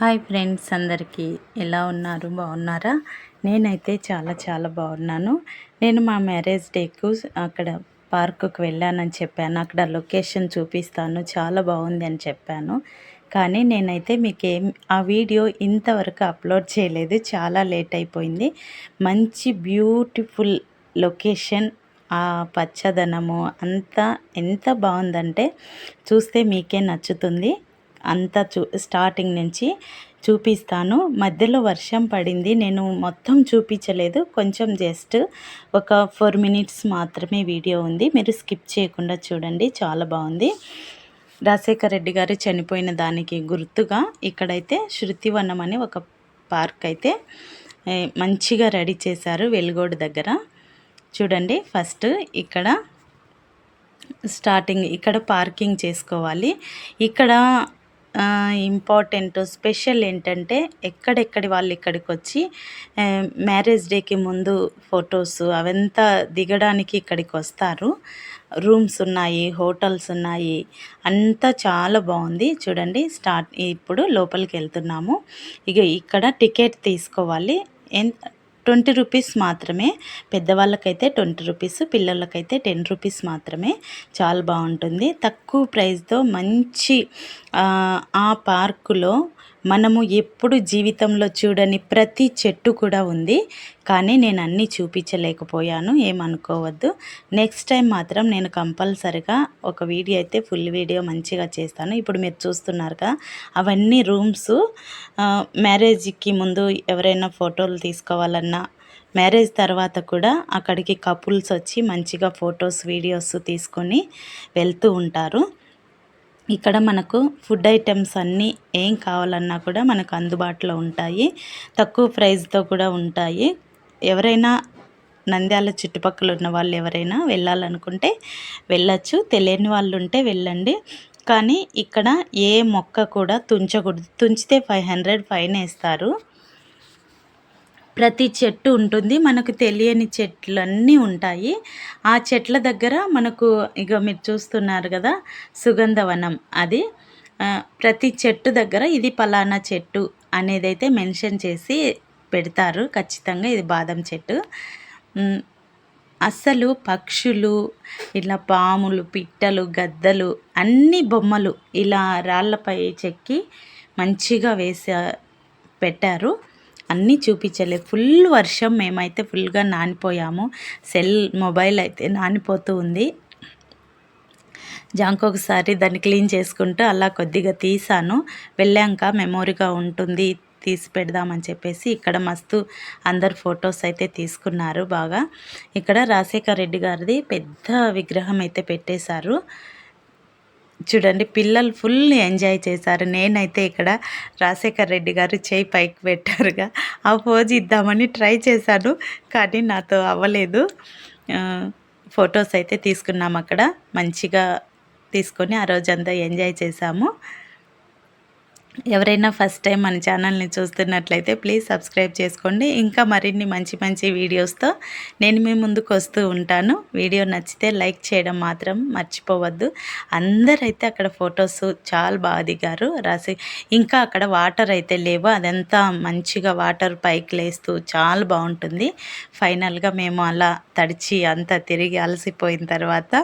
Hi friends అందరికీ. ఎలా ఉన్నారు? బాగున్నారా? నేనైతే చాలా చాలా బాగున్నాను. నేను మా మ్యారేజ్ డేకు అక్కడ పార్కుకు వెళ్ళానని చెప్పాను. అక్కడ లొకేషన్ చూపిస్తాను. చాలా బాగుంది అని చెప్పాను. కానీ నేనైతే మీకు ఏం ఆ వీడియో ఇంతవరకు అప్లోడ్ చేయలేదు. చాలా లేట్ అయిపోయింది. మంచి బ్యూటిఫుల్ లొకేషన్ ఆ పచ్చదనము అంతా ఎంత బాగుందంటే చూస్తే మీకే నచ్చుతుంది. అంతా చూ స్టార్టింగ్ నుంచి చూపిస్తాను. మధ్యలో వర్షం పడింది. నేను మొత్తం చూపించలేదు. కొంచెం జస్ట్ ఒక ఫోర్ మినిట్స్ మాత్రమే వీడియో ఉంది. మీరు స్కిప్ చేయకుండా చూడండి. చాలా బాగుంది. రాజశేఖర్ రెడ్డి గారు చనిపోయిన దానికి గుర్తుగా ఇక్కడైతే శృతివనం అని ఒక పార్క్ అయితే మంచిగా రెడీ చేశారు వెలుగోడు దగ్గర. చూడండి ఫస్ట్ ఇక్కడ స్టార్టింగ్ ఇక్కడ పార్కింగ్ చేసుకోవాలి. ఇక్కడ ఇంపార్టెంట్ స్పెషల్ ఏంటంటే ఎక్కడెక్కడి వాళ్ళు ఇక్కడికి వచ్చి మ్యారేజ్ డేకి ముందు ఫొటోస్ అవంతా దిగడానికి ఇక్కడికి వస్తారు రూమ్స్ ఉన్నాయి హోటల్స్ ఉన్నాయి అంతా చాలా బాగుంది. చూడండి స్టార్ట్ ఇప్పుడు లోపలికి వెళ్తున్నాము ఇక ఇక్కడ టికెట్ తీసుకోవాలి. ట్వంటీ రూపీస్ మాత్రమే పెద్దవాళ్ళకైతే ట్వంటీ రూపీస్ పిల్లలకైతే టెన్ రూపీస్ మాత్రమే. చాలా బాగుంటుంది. తక్కువ ప్రైస్తో మంచి ఆ పార్కులో మనము ఎప్పుడు జీవితంలో చూడని ప్రతి చెట్టు కూడా ఉంది. కానీ నేను అన్నీ చూపించలేకపోయాను ఏమనుకోవద్దు. నెక్స్ట్ టైం మాత్రం నేను కంపల్సరిగా ఒక వీడియో అయితే ఫుల్ వీడియో మంచిగా చేస్తాను. ఇప్పుడు మీరు చూస్తున్నారుగా అవన్నీ రూమ్స్ మ్యారేజ్కి ముందు ఎవరైనా ఫోటోలు తీసుకోవాలన్నా మ్యారేజ్ తర్వాత కూడా అక్కడికి కపుల్స్ వచ్చి మంచిగా ఫొటోస్ వీడియోస్ తీసుకొని వెళ్తూ ఉంటారు. ఇక్కడ మనకు ఫుడ్ ఐటమ్స్ అన్నీ ఏం కావాలన్నా కూడా మనకు అందుబాటులో ఉంటాయి. తక్కువ ప్రైస్తో కూడా ఉంటాయి. ఎవరైనా నంద్యాల చుట్టుపక్కల ఉన్న వాళ్ళు ఎవరైనా వెళ్ళాలనుకుంటే వెళ్ళచ్చు. తెలియని వాళ్ళు ఉంటే వెళ్ళండి. కానీ ఇక్కడ ఏ మొక్క కూడా తుంచకూడదు. తుంచితే ఫైవ్ హండ్రెడ్ ఫైన్ వేస్తారు. ప్రతి చెట్టు ఉంటుంది. మనకు తెలియని చెట్లన్నీ ఉంటాయి. ఆ చెట్ల దగ్గర మనకు ఇక మీరు చూస్తున్నారు కదా సుగంధవనం అది. ప్రతి చెట్టు దగ్గర ఇది పలానా చెట్టు అనేది అయితే మెన్షన్ చేసి పెడతారు. ఖచ్చితంగా ఇది బాదం చెట్టు. అస్సలు పక్షులు ఇలా పాములు పిట్టలు గద్దలు అన్ని బొమ్మలు ఇలా రాళ్ళపై చెక్కి మంచిగా వేసా పెట్టారు. అన్నీ చూపించలేదు. ఫుల్ వర్షం మేమైతే ఫుల్గా నానిపోయాము. సెల్ మొబైల్ అయితే నానిపోతూ ఉంది. జాంకొకసారి దాన్ని క్లీన్ చేసుకుంటూ అలా కొద్దిగా తీసాను. వెళ్ళాక మెమోరీగా ఉంటుంది తీసి పెడదామని చెప్పేసి ఇక్కడ మస్తు అందరు ఫొటోస్ అయితే తీసుకున్నారు బాగా. ఇక్కడ రాజశేఖర్ రెడ్డి గారిది పెద్ద విగ్రహం అయితే పెట్టేశారు. చూడండి పిల్లలు ఫుల్ ఎంజాయ్ చేశారు. నేనైతే ఇక్కడ రాజశేఖర్ రెడ్డి గారు చేయి పైకి పెట్టారుగా. ఆ పోజ్ ఇద్దామని ట్రై చేశాను కానీ నాతో అవ్వలేదు. ఫొటోస్ అయితే తీసుకున్నాం అక్కడ. మంచిగా తీసుకొని ఆ రోజంతా ఎంజాయ్ చేశాము. ఎవరైనా ఫస్ట్ టైం మన ఛానల్ని చూస్తున్నట్లయితే ప్లీజ్ సబ్స్క్రైబ్ చేసుకోండి. ఇంకా మరిన్ని మంచి మంచి వీడియోస్తో నేను మీ ముందుకు వస్తూ ఉంటాను. వీడియో నచ్చితే లైక్ చేయడం మాత్రం మర్చిపోవద్దు. అందరైతే అక్కడ ఫొటోస్ చాలా బాగా దిగారు. రాసి ఇంకా అక్కడ వాటర్ అయితే లేవు. అదంతా మంచిగా వాటర్ పైకి లేస్తూ చాలా బాగుంటుంది. ఫైనల్గా మేము అలా తడిచి అంతా తిరిగి అలసిపోయిన తర్వాత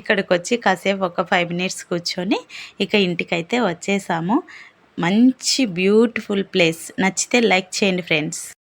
ఇక్కడికి వచ్చి కాసేపు ఒక ఫైవ్ మినిట్స్ కూర్చొని ఇక ఇంటికైతే వచ్చేసాము. మంచి బ్యూటిఫుల్ ప్లేస్. నచ్చితే లైక్ చేయండి ఫ్రెండ్స్.